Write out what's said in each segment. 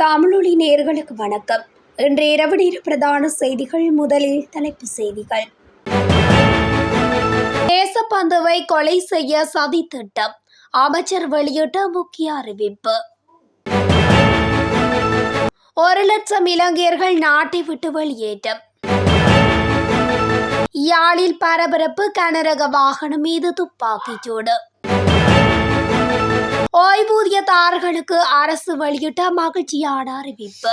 தமிழொலி நேர்களுக்கு வணக்கம். இன்று இரவு நேர பிரதான செய்திகள் முதலில் தலைப்பு செய்திகள். தேசப்பந்துவை கொலை செய்ய சதி திட்டம். அமைச்சர் வெளியிட்ட முக்கிய அறிவிப்பு. ஒரு லட்சம் இலங்கையர்கள் நாட்டை விட்டு வெளியேற்றம். யாழில் பரபரப்பு கனரக வாகனம் மீது துப்பாக்கிச்சூடு ஓய்வூதியதாரர்களுக்கு அரசு வெளியிட்ட மகிழ்ச்சியான அறிவிப்பு.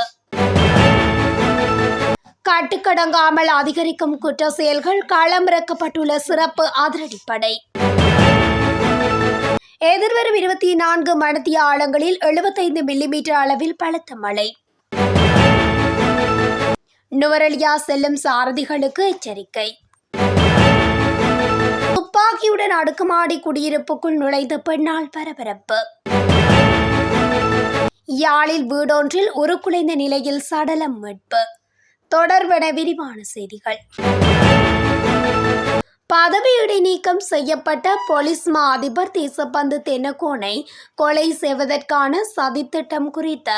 கட்டுக்கடங்காமல் அதிகரிக்கும் குற்ற செயல்கள் களமிறக்கப்பட்டுள்ள சிறப்பு அதிரடிப்படை. எதிர்வரும் இருபத்தி நான்கு மடத்திய ஆழங்களில் எழுபத்தைந்து மில்லிமீட்டர் அளவில் பலத்த மழை. நுவரலியா செல்லும் சாரதிகளுக்கு எச்சரிக்கை. துப்பாக்கியுடன் அடுக்குமாடி குடியிருப்புக்குள் நுழைந்த பெண்ணால் பரபரப்பு. யாழில் வீடொன்றில் உருக்குலைந்த நிலையில் சடலம் மீட்பு. தொடர்பென விரிவான செய்திகள். பதவி இடைநீக்கம் செய்யப்பட்ட போலீஸ் மா அதிபர் தேசப்பந்து தென்னகோனை கொலை செய்வதற்கான சதித்திட்டம் குறித்த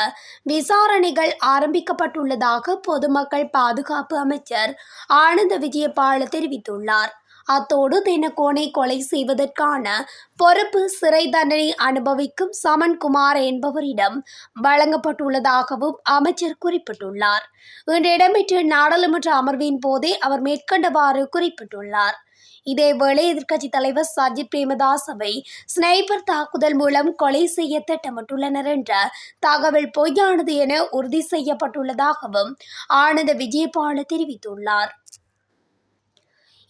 விசாரணைகள் ஆரம்பிக்கப்பட்டுள்ளதாக பொதுமக்கள் பாதுகாப்பு அமைச்சர் ஆனந்த விஜயபால தெரிவித்துள்ளார். அத்தோடு தென்னகோனை கொலை செய்வதற்கான பொறுப்பு சிறை தண்டனை அனுபவிக்கும் சமன்குமார் என்பவரிடம் வழங்கப்பட்டுள்ளதாகவும் அமைச்சர் குறிப்பிட்டுள்ளார். இன்று இடம்பெற்ற நாடாளுமன்ற அமர்வின் போதே அவர் மேற்கண்டவாறு குறிப்பிட்டுள்ளார். இதேவேளை எதிர்க்கட்சித் தலைவர் சஜித் பிரேமதாசவை ஸ்னைப்பர் தாக்குதல் மூலம் கொலை செய்ய திட்டமிட்டுள்ளனர் என்ற தகவல் பொய்யானது என உறுதி செய்யப்பட்டுள்ளதாகவும் ஆனந்த விஜயபால தெரிவித்துள்ளார்.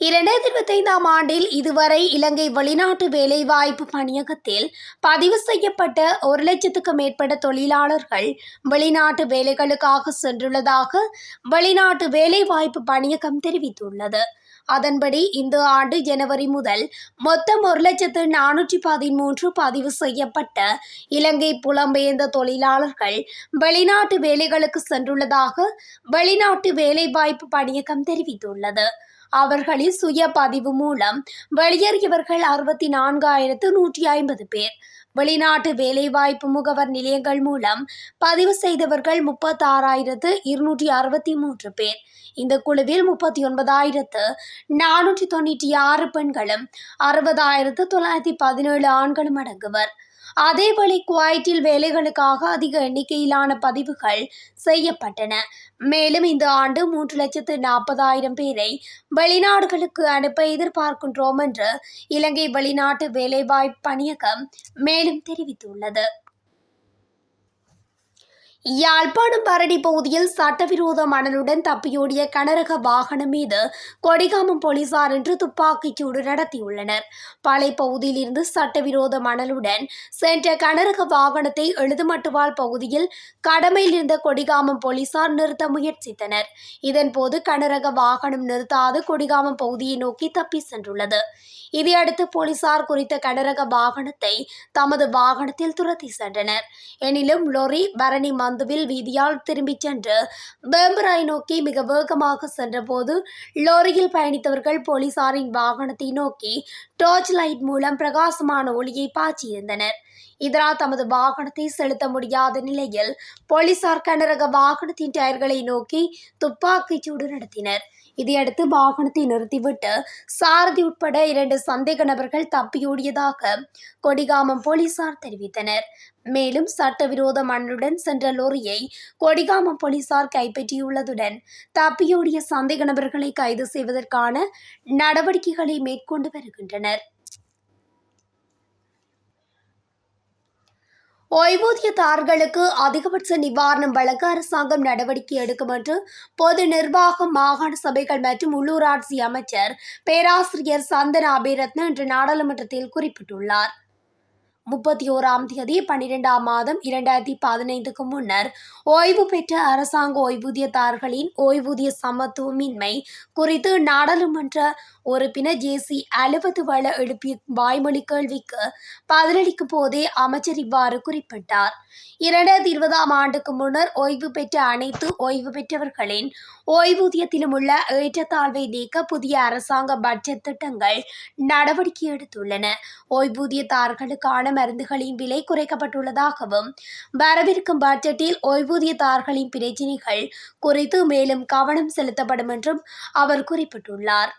இரண்டாயிரத்தி இருபத்தைந்தாம் ஆண்டில் இதுவரை இலங்கை வெளிநாட்டு வேலைவாய்ப்பு பணியகத்தில் பதிவு செய்யப்பட்ட ஒரு லட்சத்துக்கும் மேற்பட்ட தொழிலாளர்கள் வெளிநாட்டு வேலைகளுக்காக சென்றுள்ளதாக வெளிநாட்டு வேலைவாய்ப்பு பணியகம் தெரிவித்துள்ளது. அதன்படி இந்த ஆண்டு ஜனவரி முதல் மொத்தம் ஒரு லட்சத்து நானூற்றி பதிமூன்று பதிவு செய்யப்பட்ட இலங்கை புலம்பெயர்ந்த தொழிலாளர்கள் வெளிநாட்டு வேலைகளுக்கு சென்றுள்ளதாக வெளிநாட்டு வேலைவாய்ப்பு பணியகம் தெரிவித்துள்ளது. அவர்களில் சுய பதிவு மூலம் வெளியேறியவர்கள் அறுபத்தி நான்காயிரத்து நூற்றி ஐம்பது பேர். வெளிநாட்டு வேலைவாய்ப்பு முகவர் நிலையங்கள் மூலம் பதிவு செய்தவர்கள் முப்பத்தாறாயிரத்து இருநூற்றி அறுபத்தி மூன்று பேர். இந்த குழுவில் முப்பத்தி ஒன்பதாயிரத்து நானூற்றி தொண்ணூற்றி ஆறு பெண்களும் அறுபதாயிரத்து தொள்ளாயிரத்தி பதினேழு ஆண்களும் அடங்குவர். அதேவேளை குவைட்டில் வேலைகளுக்காக அதிக எண்ணிக்கையிலான பதிவுகள் செய்யப்பட்டன. மேலும் இந்த ஆண்டு மூன்று லட்சத்து நாற்பதாயிரம் பேரை வெளிநாடுகளுக்கு அனுப்ப எதிர்பார்க்கின்றோம் என்று இலங்கை வெளிநாட்டு வேலைவாய்ப்பு பணியகம் மேலும் தெரிவித்துள்ளது. யாழ்ப்பாணம் பரடி பகுதியில் சட்டவிரோத மணலுடன் தப்பியோடிய கனரக வாகனம் மீது கொடிகாமம் போலீசார் இன்று துப்பாக்கிச் சூடு நடத்தியுள்ளனர். பகுதியில் பகுதியிலிருந்து சட்டவிரோத மணலுடன் சென்ற கனரக வாகனத்தை எழுதுமட்டுவாள் பகுதியில் கடமையில் இருந்த கொடிகாமம் போலீசார் நிறுத்த முயற்சித்தனர். இதன்போது கனரக வாகனம் நிறுத்தாது கொடிகாமம் பகுதியை நோக்கி தப்பி சென்றுள்ளது. இதையடுத்து போலீசார் குறித்த கனரக வாகனத்தை தமது வாகனத்தில் துரத்தி சென்றனர். எனினும் லொரி பரணி மந்துவில் வீதியால் திரும்பிச் சென்று பேம்பராய் நோக்கி மிக வேகமாக சென்றபோது லாரியில் பயணித்தவர்கள் போலீசாரின் வாகனத்தை நோக்கி டார்ச் லைட் மூலம் பிரகாசமான ஒளியை பாய்ச்சியிருந்தனர். இதனால் தமது வாகனத்தை செலுத்த முடியாத நிலையில் போலீசார் கனரக வாகனத்தின் டயர்களை நோக்கி துப்பாக்கிச் சூடு நடத்தினர். இதையடுத்து வாகனத்தை நிறுத்திவிட்டு சாரதி உட்பட இரண்டு சந்தேக நபர்கள் தப்பியோடியதாக கொடிகாமம் போலீசார் தெரிவித்தனர். மேலும் சட்டவிரோத மண்ணுடன் சென்ற லோரியை கொடிகாமம் போலீசார் கைப்பற்றியுள்ளதுடன் தப்பியோடிய சந்தேக நபர்களை கைது செய்வதற்கான நடவடிக்கைகளை மேற்கொண்டு வருகின்றனர். ஓய்வூதியதாரர்களுக்கு அதிகபட்ச நிவாரணம் வழங்க அரசாங்கம் நடவடிக்கை எடுக்கும் என்று பொது நிர்வாகம் மாகாண சபைகள் மற்றும் உள்ளூராட்சி அமைச்சர் பேராசிரியர் சந்தன அபிரத்ன இன்று நாடாளுமன்றத்தில் குறிப்பிட்டுள்ளார். முப்பத்தி ஓராம் தேதி பன்னிரெண்டாம் மாதம் இரண்டாயிரத்தி பதினைந்துக்கு முன்னர் ஓய்வு பெற்ற அரசாங்க ஓய்வூதியதாரர்களின் ஓய்வூதிய சமத்துவமின்மை குறித்து நாடாளுமன்ற உறுப்பினர் ஜே சி அலுவது வள எழுப்பிய வாய்மொழி கேள்விக்கு பதிலளிக்கும் போதே அமைச்சர் இவ்வாறு குறிப்பிட்டார். இரண்டாயிரத்தி இருபதாம் ஆண்டுக்கு முன்னர் ஓய்வு பெற்ற அனைத்து ஓய்வு பெற்றவர்களின் ஓய்வூதியத்திலும் உள்ள ஏற்றத்தாழ்வை நீக்க புதிய அரசாங்க பட்ஜெட் திட்டங்கள் நடவடிக்கை எடுத்துள்ளன. ஓய்வூதியதாரர்களுக்கான மருந்துகளின் விலை குறைக்கப்பட்டுள்ளதாகவும் வரவிருக்கும் பட்ஜெட்டில் ஓய்வூதியதாரர்களின் பிரச்சினைகள் குறித்து மேலும் கவனம் செலுத்தப்படும் என்றும் அவர் குறிப்பிட்டுள்ளார்.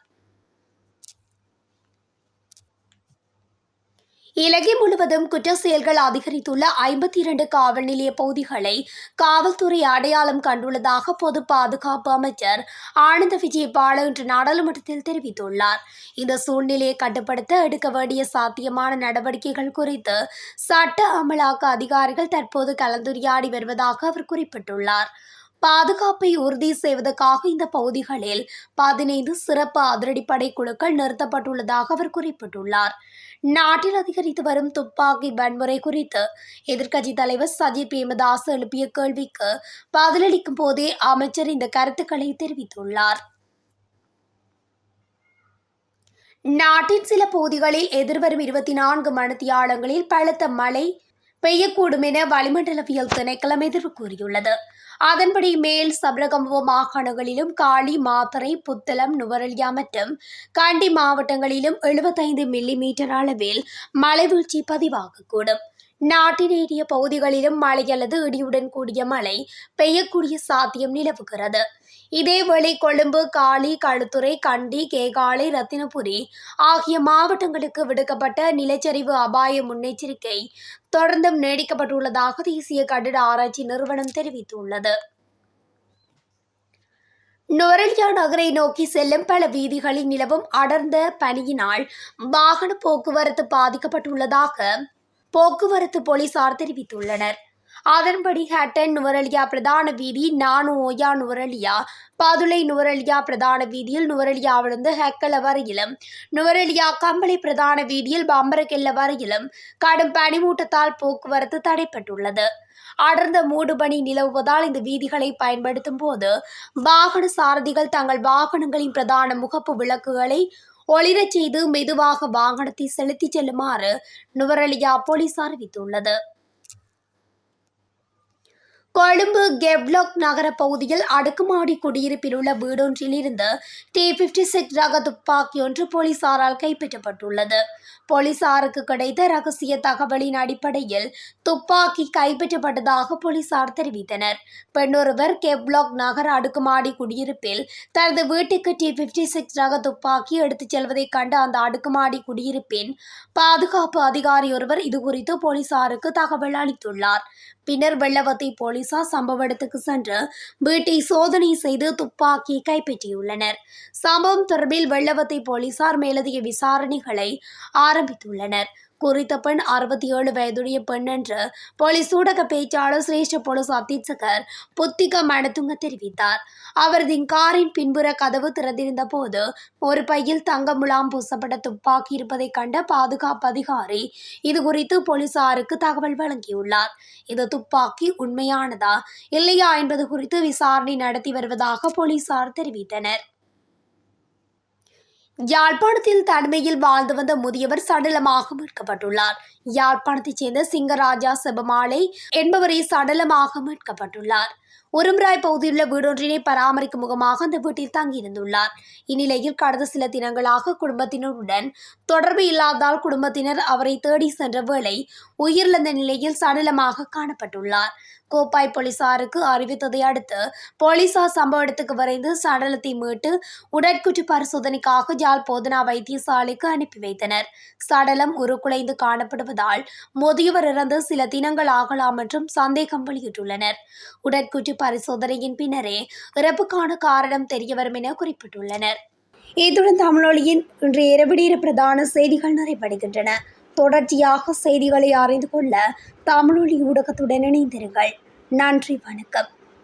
இலங்கை முழுவதும் குற்ற செயல்கள் அதிகரித்துள்ள ஐம்பத்தி இரண்டு காவல் நிலைய பகுதிகளை காவல்துறை அடையாளம் கண்டுள்ளதாக பொது பாதுகாப்பு அமைச்சர் ஆனந்த விஜயபால இன்று நாடாளுமன்றத்தில் தெரிவித்துள்ளார். இந்த சூழ்நிலையை கட்டுப்படுத்த எடுக்க வேண்டிய சாத்தியமான நடவடிக்கைகள் குறித்து சட்ட அமலாக்க அதிகாரிகள் தற்போது கலந்துரையாடி வருவதாக அவர் குறிப்பிட்டுள்ளார். பாதுகாப்பை உறுதி செய்வதற்காக இந்த பகுதிகளில் பதினைந்து சிறப்பு அதிரடிப்படை குழுக்கள் நிறுத்தப்பட்டுள்ளதாக அவர் குறிப்பிட்டுள்ளார். நாட்டில் அதிகரித்து வரும் துப்பாக்கி வன்முறை குறித்து எதிர்க்கட்சித் தலைவர் சஜித் பிரேமதாஸ் எழுப்பிய கேள்விக்கு பதிலளிக்கும் போதே அமைச்சர் இந்த கருத்துக்களை தெரிவித்துள்ளார். நாட்டின் சில பகுதிகளில் எதிர்வரும் இருபத்தி நான்கு மணித்தியாலங்களில் பலத்த மழை பெய்யக்கூடும் என வளிமண்டலவியல் திணைக்களம் எதிர்வு கூறியுள்ளது. அதன்படி மேல் சபரகமுவ மாகாணங்களிலும் காளி மாத்தரை புத்தளம் நுவரலியா மற்றும் கண்டி மாவட்டங்களிலும் எழுபத்தைந்து மில்லி மீட்டர் அளவில் மழைவீழ்ச்சி பதிவாகக்கூடும். நாட்டின் ஏறிய பகுதிகளிலும் மழை அல்லது இடியுடன் கூடிய மழை பெய்யக்கூடிய சாத்தியம் நிலவுகிறது. இதேவேளை கொழும்பு காளி களுத்துறை கண்டி கேகாலை ரத்தினபுரி ஆகிய மாவட்டங்களுக்கு விடுக்கப்பட்ட நிலச்சரிவு அபாய முன்னெச்சரிக்கை தொடர்ந்தும் நீடிக்கப்பட்டுள்ளதாக தேசிய கட்டிட ஆராய்ச்சி நிறுவனம் தெரிவித்துள்ளது. நொரலியா நகரை நோக்கி செல்லும் பல வீதிகளில் நிலவும் அடர்ந்த பனியினால் வாகன போக்குவரத்து பாதிக்கப்பட்டுள்ளதாக போக்குவரத்து போலீசார் தெரிவித்துள்ளனர். அதன்படி ஹட்டன் நுவரலியா பிரதான வீதி நானு ஓயா நுவரலியா பாதுளை நுவரலியா பிரதான வீதியில் நுவரலியாவிலிருந்து ஹெக்கல வரையிலும். நுவரலியா கம்பளை பிரதான வீதியில் பம்பரக்கெல்ல வரையிலும் கடும் பனிமூட்டத்தால் போக்குவரத்து தடைப்பட்டுள்ளது. அடர்ந்த மூடுபனி நிலவுவதால் இந்த வீதிகளை பயன்படுத்தும் போது வாகன சாரதிகள் தங்கள் வாகனங்களின் பிரதான முகப்பு விளக்குகளை ஒளிரச் செய்து மெதுவாக வாகனத்தை செலுத்திச் செல்லுமாறு நுவரலியா போலீஸ் அறிவித்துள்ளது. கொழும்பு கெப்லோக் நகர பகுதியில் அடுக்குமாடி குடியிருப்பில் உள்ள வீடொன்றில் இருந்து டி பிப்டி சிக்ஸ் ரக துப்பாக்கி ஒன்று போலீசாரால் கைப்பற்றப்பட்டுள்ளது. போலீசாருக்கு கிடைத்த ரகசிய தகவலின் அடிப்படையில் துப்பாக்கி கைப்பற்றப்பட்டதாக போலீசார் தெரிவித்தனர். பெண்ணொருவர் கெப்லாக் நகர அடுக்குமாடி குடியிருப்பில் தனது வீட்டுக்கு டி பிப்டி சிக்ஸ் ரக துப்பாக்கி எடுத்துச் செல்வதைக் கண்டு அந்த அடுக்குமாடி குடியிருப்பின் பாதுகாப்பு அதிகாரி ஒருவர் இதுகுறித்து போலீசாருக்கு தகவல் அளித்துள்ளார். பின்னர் வெள்ளவத்தை போலீசார் சம்பவ இடத்துக்கு சென்று வீட்டை சோதனை செய்து துப்பாக்கி கைப்பற்றியுள்ளனர். சம்பவம் தொடர்பில் வெள்ளவத்தை போலீசார் மேலதிக விசாரணைகளை ஆரம்பித்துள்ளனர். குறித்த பெண் அறுபத்தி ஏழு வயதுடைய பெண் என்று போலீஸ் ஊடக பேச்சாளர் சிரேஷ்ட போலீஸ் அத்தீட்சகர் புத்திக மனதுங்க தெரிவித்தார். அவரது காரின் பின்புற கதவு திறந்திருந்த போது ஒரு பையில் தங்க முலாம் பூசப்பட்ட துப்பாக்கி இருப்பதை கண்ட பாதுகாப்பு அதிகாரி இது குறித்து போலீசாருக்கு தகவல் வழங்கியுள்ளார். இந்த துப்பாக்கி உண்மையானதா இல்லையா என்பது குறித்து விசாரணை நடத்தி வருவதாக போலீசார் தெரிவித்தனர். யாழ்ப்பாணத்தில் தனிமையில் வாழ்ந்து வந்த முதியவர் சடலமாக மீட்கப்பட்டுள்ளார். யாழ்ப்பாணத்தைச் சேர்ந்த சிங்கராஜா செபமாலை என்பவரை சடலமாக மீட்கப்பட்டுள்ளார். உரும்ராய் பகுதியிலுள்ள வீடொன்றினை பராமரிக்கும் முகமாக அந்த வீட்டில் தங்கியிருந்துள்ளார். இந்நிலையில் கடந்த சில தினங்களாக குடும்பத்தினருடன் தொடர்பு இல்லாததால் குடும்பத்தினர் அவரை தேடி சென்ற வேளை உயிரிழந்த நிலையில் சடலமாக காணப்பட்டுள்ளார். கோப்பாய் போலீசாருக்கு அறிவித்ததை அடுத்து போலீசார் சம்பவ இடத்துக்கு விரைந்து சடலத்தை மீட்டு உடற்குற்று பரிசோதனைக்காக ஜால் போதனா வைத்தியசாலைக்கு அனுப்பி வைத்தனர். சடலம் உருக்குலைந்து காணப்படுவதால் முதியவர் இறந்து சில தினங்கள் ஆகலாம் என்றும் சந்தேகம் வெளியிட்டுள்ளனர். உடற்குற்று பரிசோதனையின் பின்னரே இறப்புக்கான காரணம் தெரியவரும் என குறிப்பிட்டுள்ளனர். இத்துடன் தமிழொலியின் இன்றைய இரவிடீர பிரதான செய்திகள் நிறைவடைகின்றன. தொடர்ச்சியாக செய்திகளை அறிந்து கொள்ள தமிழொலி ஊடகத்துடன் இணைந்திருங்கள். நன்றி வணக்கம்.